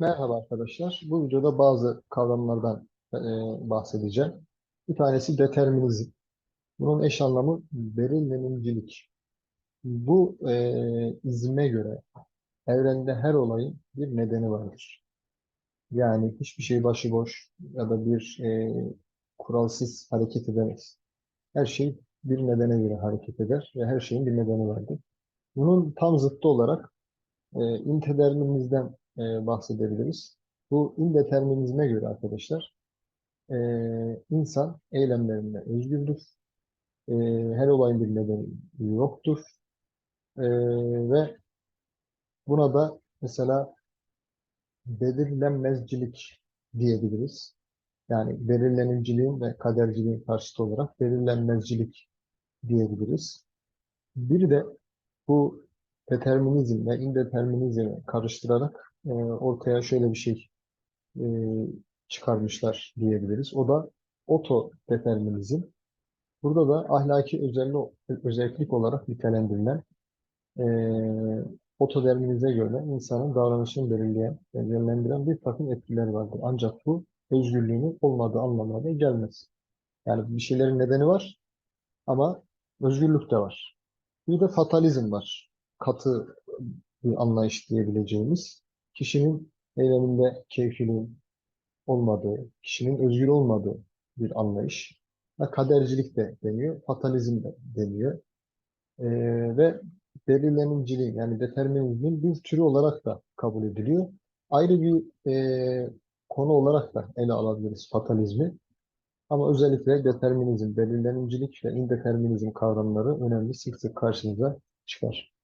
Merhaba arkadaşlar. Bu videoda bazı kavramlardan e, bahsedeceğim. Bir tanesi determinizm. Bunun eş anlamı belirlenimcilik. Bu e, izme göre evrende her olayın bir nedeni vardır. Yani hiçbir şey başıboş ya da bir e, kuralsız hareket edemez. Her şey bir nedene göre hareket eder ve her şeyin bir nedeni vardır. Bunun tam zıttı olarak e, indeterminizmden e, bahsedebiliriz. Bu indeterminizme göre arkadaşlar e, insan eylemlerinde özgürdür. E, her olayın bir nedeni yoktur. E, ve buna da mesela belirlenmezcilik diyebiliriz. Yani belirlenimciliğin ve kaderciliğin karşıtı olarak belirlenmezcilik diyebiliriz. Bir de bu determinizm ve indeterminizmi karıştırarak e, ortaya şöyle bir şey e, çıkarmışlar diyebiliriz. O da otodeterminizm. Burada da ahlaki özelli, özellik olarak nitelendirilen e, otodeterminize göre insanın davranışını belirleyen yönlendiren bir takım etkiler vardır. Ancak bu özgürlüğünün olmadığı anlamına da gelmez. Yani bir şeylerin nedeni var ama özgürlük de var. Bir de fatalizm var. Katı bir anlayış diyebileceğimiz. Kişinin eyleminde keyfinin olmadığı, kişinin özgür olmadığı bir anlayış. Kadercilik de deniyor, fatalizm de deniyor. Ee, ve belirlenimciliğin yani determinizmin bir türü olarak da kabul ediliyor. Ayrı bir e, konu olarak da ele alabiliriz fatalizmi. Ama özellikle determinizm, belirlenimcilik ve indeterminizm kavramları önemli sık sık karşımıza çıkar.